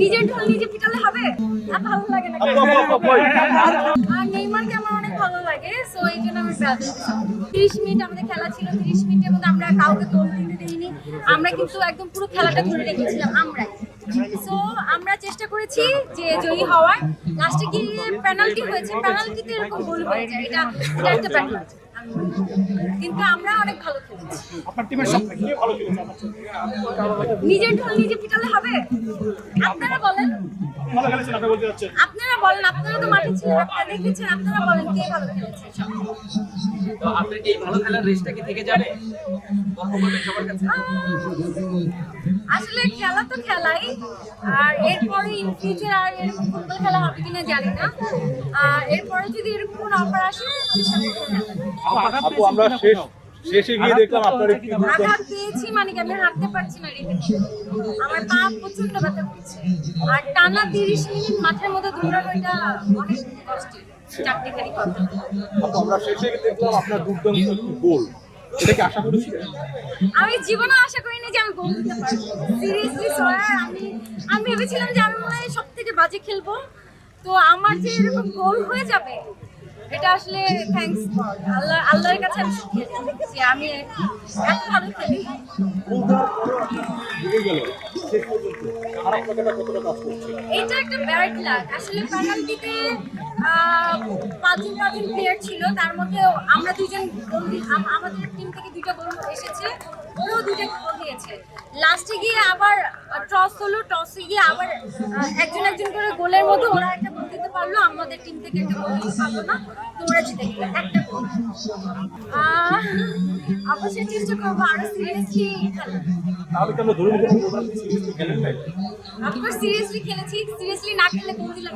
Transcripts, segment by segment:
নিজের ঢোল নিজে পিটালে হবে? আর ভালো লাগে না আর নেইমারকে আমার অনেক ভালো লাগে সো এই জন্য আমি ব্রাজিল তিরিশ মিনিট আমাদের খেলা ছিল তিরিশ মিনিটের মধ্যে আমরা কাউকে গোল দিতে দিইনি। আমরা কিন্তু একদম পুরো খেলাটা ধরে রেখেছিলাম আমরাই। সো আমরা চেষ্টা করেছি যে জয়ী হওয়ার। লাস্টে গিয়ে পেনাল্টি হয়েছে পেনাল্টিতে এরকম গোল হয়ে যায়। এটা এটা একটা ব্যাপার কিন্তু আমরা অনেক ভালো খেলেছি। আপনার টিমের সব ভালো খেলেছে নিজের ঢোল নিজে পিটালে হবে? আপনারা বলেন। ভালো খেলেছেন আপনি বলতে যাচ্ছেন। আপনারা বলেন আপনারা তো মাঠে ছিলেন আপনারা দেখেছেন আপনারা বলেন কে ভালো খেলেছে সব। তো আপনার এই ভালো খেলার রেসটা কি থেকে যাবে? আসলে খেলা তো খেলাই আর এরপরে ইন ফিউচার আর এরকম ফুটবল খেলা হবে কিনা জানি না। আর এরপরে যদি এরকম কোনো অফার আসে চেষ্টা করব। আপু আমরা শেষ শেষে গিয়ে দেখলাম আপনার একটি আঘাত পেয়েছি মানে কি আমি হাঁটতে পারছি না রীতিমতো আমার পা প্রচণ্ড ব্যথা করছে। আর টানা তিরিশ মিনিট মাঠের মধ্যে দৌড়ানো এটা অনেক কষ্টের কথা। আপু আমরা শেষে গিয়ে দেখলাম আপনার দুর্দান্ত একটি গোল। এটা কি আশা করেছিলেন আমি জীবনে আশা করিনি যে আমি গোল দিতে পারব। সিরিয়াসলি সয়ার আমি আমি ভেবেছিলাম যে আমি মনে হয় সব থেকে বাজে খেলব। তো আমার যে এরকম গোল হয়ে যাবে এটা আসলে থ্যাঙ্কস আল্লাহ, আল্লাহর কাছে আমি শুকরিয়া যে আমি এত ভালো খেলি। এটা একটা ব্যাড লাগ আসলে পেনাল্টিতে পাঁচজন পাঁচজন প্লেয়ার ছিল, তার মধ্যে আমরা দুজন আমাদের টিম থেকে দুইটা গোল এসেছে ওরাও দুইটা গোল দিয়েছে। লাস্টে গিয়ে আবার টস হলো টসে গিয়ে আবার একজন একজন করে গোলের মধ্যে ওরা একটা আমাদের টিম থেকে একটা গোল দিতে পারল না তো জিতে গেলে একটা গোল অবশ্যই চেষ্টা করব আরও সিরিয়াসলি খেলা তাহলে কি আমরা ধরে নিতে সিরিয়াসলি খেলেন নাই? অফকোর্স সিরিয়াসলি খেলেছি সিরিয়াসলি না খেললে গোল দিলাম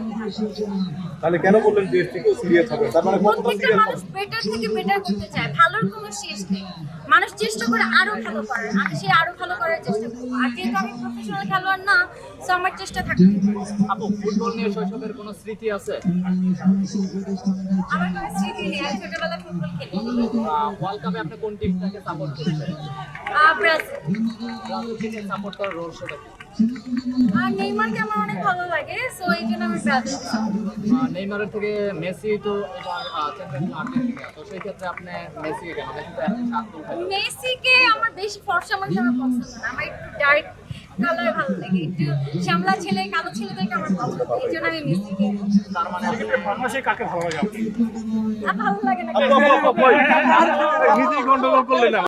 তাহলে কেন বললেন যে থেকে সিরিয়াস হবে? তার মানে কতটা সিরিয়াস মানুষ বেটার থেকে বেটার করতে চায় ভালোর কোনো শেষ নেই। মানুষ চেষ্টা করে আরও ভালো করার আমি সেই আরও ভালো করার চেষ্টা করব আর যেহেতু আমি প্রফেশনাল খেলোয়াড় না তো আমার চেষ্টা থাকবে। আপু ফুটবল নিয়ে শৈশবের কোনো স্মৃতি আছে? আমার কোনো স্মৃতি নেই আমি ছোটবেলায় ফুটবল খেলি। ওয়ার্ল্ড কাপে আপনি কোন টিমটাকে সাপোর্ট করেছেন? ব্রাজিল ব্রাজিল থেকে সাপোর্ট করার রহস্যটা কি আর নেইমারকে আমার অনেক ভালো লাগে সো এই জন্য আমি ব্রাজিল নেইমারের থেকে মেসি তো এবার চ্যাম্পিয়ন আর্জেন্টিনা তো সেই ক্ষেত্রে আপনি মেসি কেন মেসি তো এখন সাত গোল খেলে মেসিকে আমার বেশি ফর্সা মানুষ আমার পছন্দ না আমার একটু ডার্ক কালার ভালো লাগে একটু শ্যামলা ছেলে কালো ছেলেদেরকে আমার পছন্দ এই জন্য আমি মেসিকে তার মানে বাংলাদেশে কাকে ভালো লাগে ভালো লাগে না আপু আপু আপু নিজেই গন্ডগোল করলেন না